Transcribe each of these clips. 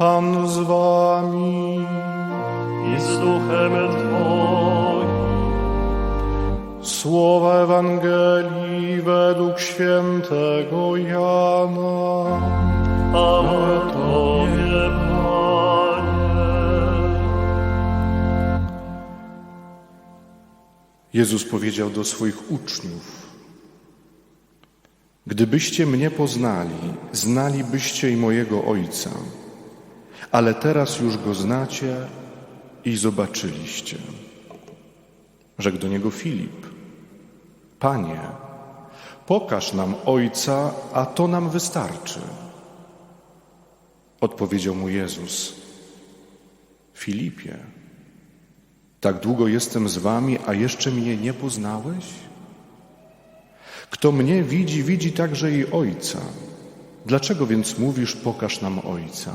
Pan z wami. i z duchem Twoim. Słowa Ewangelii według świętego Jana. Chwała Tobie, Panie. Jezus powiedział do swoich uczniów: Gdybyście mnie poznali, znalibyście i mojego Ojca, ale teraz już go znacie i zobaczyliście. Rzekł do niego Filip: Panie, pokaż nam Ojca, a to nam wystarczy. Odpowiedział mu Jezus: Filipie, tak długo jestem z wami, a jeszcze mnie nie poznałeś? Kto mnie widzi, widzi także i Ojca. Dlaczego więc mówisz, pokaż nam Ojca?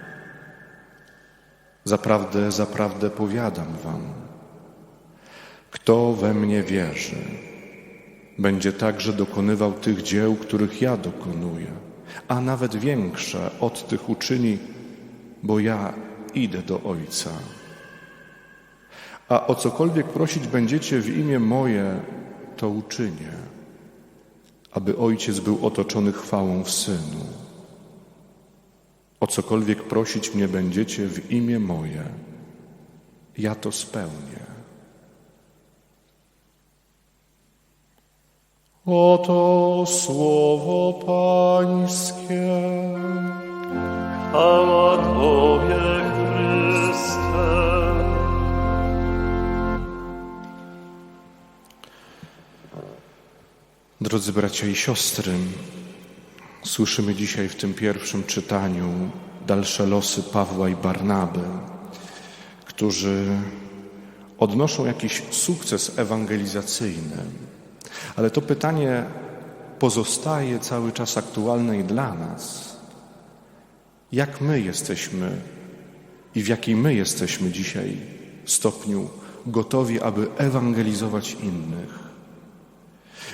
Zaprawdę, zaprawdę powiadam wam, kto we mnie wierzy, będzie także dokonywał tych dzieł, których ja dokonuję, a nawet większe od tych uczyni, bo ja idę do Ojca. A o cokolwiek prosić będziecie w imię moje, to uczynię, aby Ojciec był otoczony chwałą w Synu. O cokolwiek prosić mnie będziecie w imię moje, ja to spełnię. Oto słowo Pańskie. Chwała Tobie, Chryste. Drodzy bracia i siostry, słyszymy dzisiaj w tym pierwszym czytaniu dalsze losy Pawła i Barnaby, którzy odnoszą jakiś sukces ewangelizacyjny. Ale to pytanie pozostaje cały czas aktualne i dla nas. Jak my jesteśmy i w jakiej my jesteśmy dzisiaj stopniu gotowi, aby ewangelizować innych?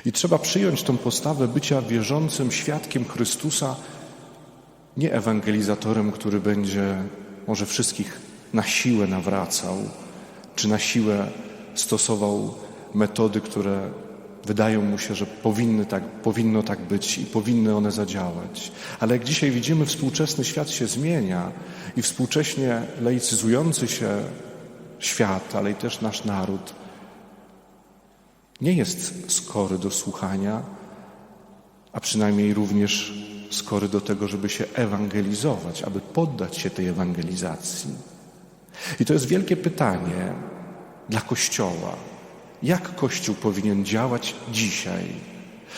I trzeba przyjąć tą postawę bycia wierzącym świadkiem Chrystusa, nie ewangelizatorem, który będzie może wszystkich na siłę nawracał, czy na siłę stosował metody, które wydają mu się, że powinny tak, powinno tak być i powinny one zadziałać. Ale jak dzisiaj widzimy, współczesny świat się zmienia i współcześnie laicyzujący się świat, ale i też nasz naród nie jest skory do słuchania, a przynajmniej również skory do tego, żeby się ewangelizować, aby poddać się tej ewangelizacji. I to jest wielkie pytanie dla Kościoła. Jak Kościół powinien działać dzisiaj?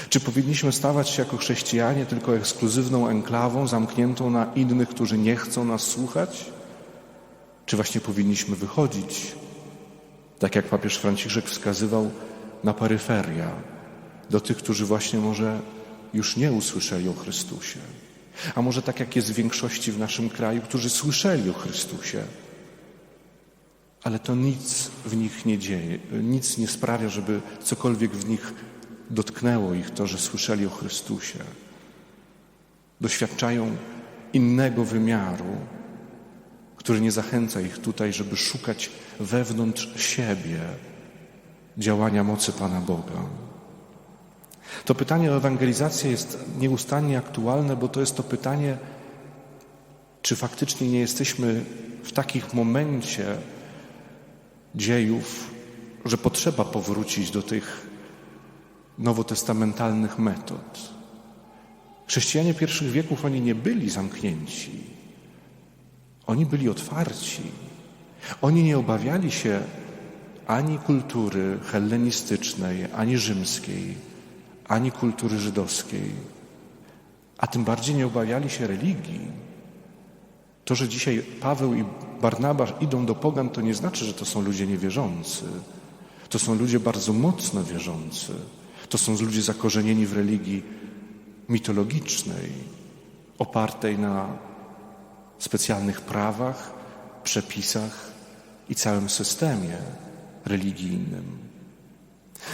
Czy powinniśmy stawać się jako chrześcijanie tylko ekskluzywną enklawą zamkniętą na innych, którzy nie chcą nas słuchać? Czy właśnie powinniśmy wychodzić, tak jak papież Franciszek wskazywał, na peryferia, do tych, którzy właśnie może już nie usłyszeli o Chrystusie. A może tak jak jest w większości w naszym kraju, którzy słyszeli o Chrystusie, ale to nic w nich nie dzieje, nic nie sprawia, żeby cokolwiek w nich dotknęło ich to, że słyszeli o Chrystusie. Doświadczają innego wymiaru, który nie zachęca ich tutaj, żeby szukać wewnątrz siebie działania mocy Pana Boga. To pytanie o ewangelizację jest nieustannie aktualne, bo to jest to pytanie, czy faktycznie nie jesteśmy w takich momencie dziejów, że potrzeba powrócić do tych nowotestamentalnych metod. Chrześcijanie pierwszych wieków, oni nie byli zamknięci. Oni byli otwarci. Oni nie obawiali się ani kultury hellenistycznej, ani rzymskiej, ani kultury żydowskiej, a tym bardziej nie obawiali się religii. To, że dzisiaj Paweł i Barnabasz idą do pogan, to nie znaczy, że to są ludzie niewierzący. To są ludzie bardzo mocno wierzący. To są ludzie zakorzenieni w religii mitologicznej, opartej na specjalnych prawach, przepisach i całym systemie religijnym.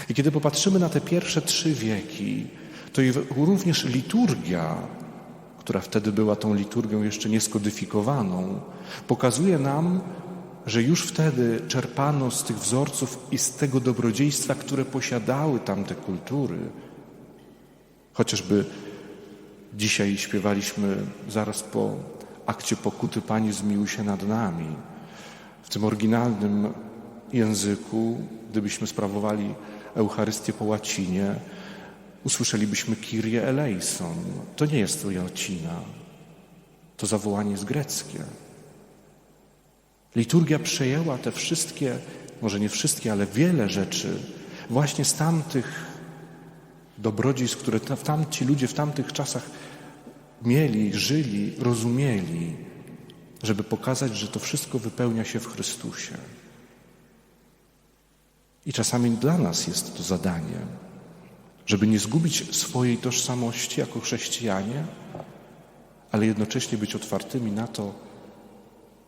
I kiedy popatrzymy na te pierwsze trzy wieki, to również liturgia, która wtedy była tą liturgią jeszcze nieskodyfikowaną, pokazuje nam, że już wtedy czerpano z tych wzorców i z tego dobrodziejstwa, które posiadały tamte kultury. Chociażby dzisiaj śpiewaliśmy zaraz po akcie pokuty Pani zmiłuj się nad nami. W tym oryginalnym języku, gdybyśmy sprawowali Eucharystię po łacinie, usłyszelibyśmy Kyrie eleison. To nie jest łacina, to zawołanie jest greckie. Liturgia przejęła te wszystkie, może nie wszystkie, ale wiele rzeczy właśnie z tamtych dobrodziejstw, które ta- tamci ludzie w tamtych czasach mieli, żyli, rozumieli, żeby pokazać, że to wszystko wypełnia się w Chrystusie. I czasami dla nas jest to zadanie, żeby nie zgubić swojej tożsamości jako chrześcijanie, ale jednocześnie być otwartymi na to,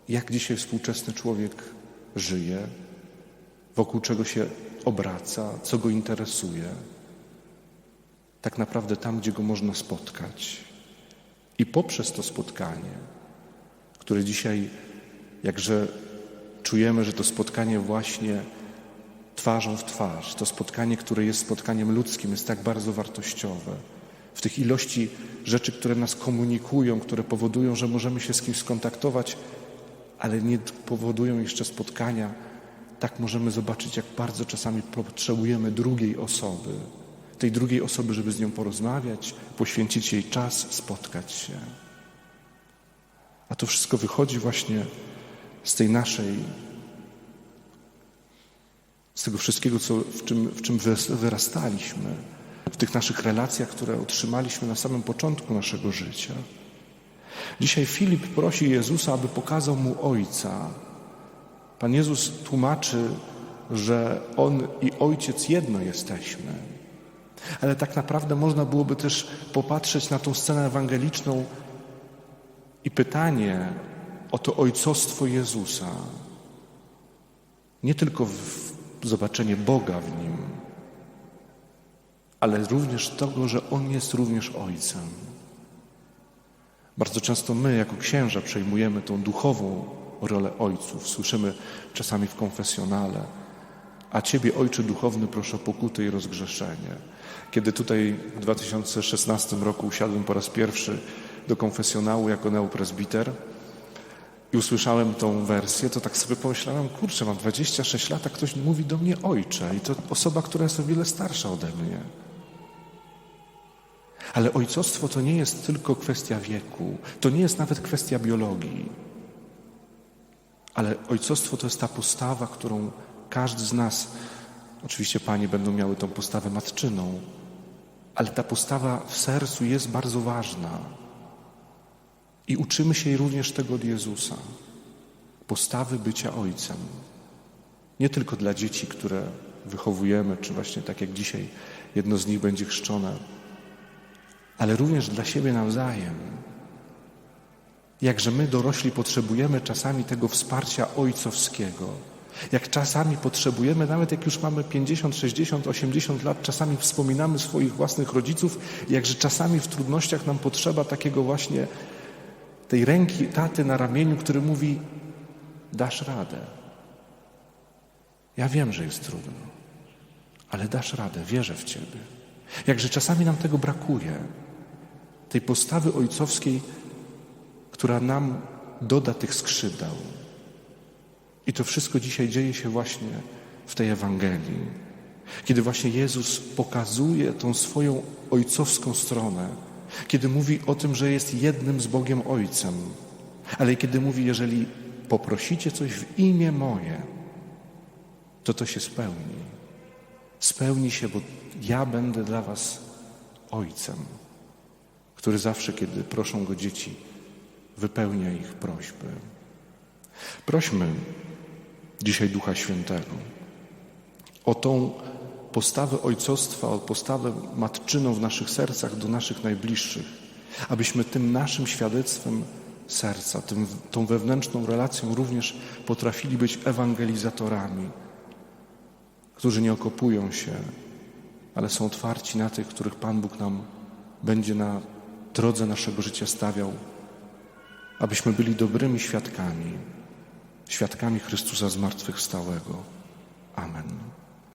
jak dzisiaj współczesny człowiek żyje, wokół czego się obraca, co go interesuje. Tak naprawdę tam, gdzie go można spotkać. I poprzez to spotkanie, które dzisiaj, jakże czujemy, że to spotkanie właśnie twarzą w twarz, to spotkanie, które jest spotkaniem ludzkim, jest tak bardzo wartościowe. W tych ilości rzeczy, które nas komunikują, które powodują, że możemy się z kimś skontaktować, ale nie powodują jeszcze spotkania, tak możemy zobaczyć, jak bardzo czasami potrzebujemy drugiej osoby. Tej drugiej osoby, żeby z nią porozmawiać, poświęcić jej czas, spotkać się. A to wszystko wychodzi właśnie z tej naszej, z tego wszystkiego, co, w, czym, w czym wyrastaliśmy, w tych naszych relacjach, które otrzymaliśmy na samym początku naszego życia. Dzisiaj Filip prosi Jezusa, aby pokazał mu Ojca. Pan Jezus tłumaczy, że On i Ojciec jedno jesteśmy. Ale tak naprawdę można byłoby też popatrzeć na tą scenę ewangeliczną i pytanie o to ojcostwo Jezusa. Nie tylko w zobaczenie Boga w Nim, ale również tego, że On jest również Ojcem. Bardzo często my, jako księża, przejmujemy tą duchową rolę ojców. Słyszymy czasami w konfesjonale, a Ciebie, Ojcze Duchowny, proszę o pokutę i rozgrzeszenie. Kiedy tutaj w 2016 roku usiadłem po raz pierwszy do konfesjonału jako neopresbiter i usłyszałem tą wersję, to tak sobie pomyślałem, kurczę, mam 26 lat, a ktoś mówi do mnie Ojcze i to osoba, która jest o wiele starsza ode mnie. Ale ojcostwo to nie jest tylko kwestia wieku, to nie jest nawet kwestia biologii. Ale ojcostwo to jest ta postawa, którą każdy z nas, oczywiście panie będą miały tą postawę matczyną, ale ta postawa w sercu jest bardzo ważna. I uczymy się również tego od Jezusa. Postawy bycia ojcem. Nie tylko dla dzieci, które wychowujemy, czy właśnie tak jak dzisiaj jedno z nich będzie chrzczone, ale również dla siebie nawzajem. Jakże my dorośli potrzebujemy czasami tego wsparcia ojcowskiego. Jak czasami potrzebujemy, nawet jak już mamy 50, 60, 80 lat, czasami wspominamy swoich własnych rodziców, jakże czasami w trudnościach nam potrzeba takiego właśnie tej ręki taty na ramieniu, który mówi: Dasz radę. Ja wiem, że jest trudno, ale dasz radę, wierzę w Ciebie. Jakże czasami nam tego brakuje, tej postawy ojcowskiej, która nam doda tych skrzydeł. I to wszystko dzisiaj dzieje się właśnie w tej Ewangelii, kiedy właśnie Jezus pokazuje tą swoją ojcowską stronę, kiedy mówi o tym, że jest jednym z Bogiem Ojcem, ale kiedy mówi, jeżeli poprosicie coś w imię moje, to to się spełni. Spełni się, bo ja będę dla Was Ojcem, który zawsze, kiedy proszą Go dzieci, wypełnia ich prośby. Prośmy dzisiaj Ducha Świętego o tą postawę ojcostwa, o postawę matczyną w naszych sercach do naszych najbliższych, abyśmy tym naszym świadectwem serca, tym, tą wewnętrzną relacją również potrafili być ewangelizatorami, którzy nie okopują się, ale są otwarci na tych, których Pan Bóg nam będzie na drodze naszego życia stawiał, abyśmy byli dobrymi świadkami, świadkami Chrystusa zmartwychwstałego. Amen.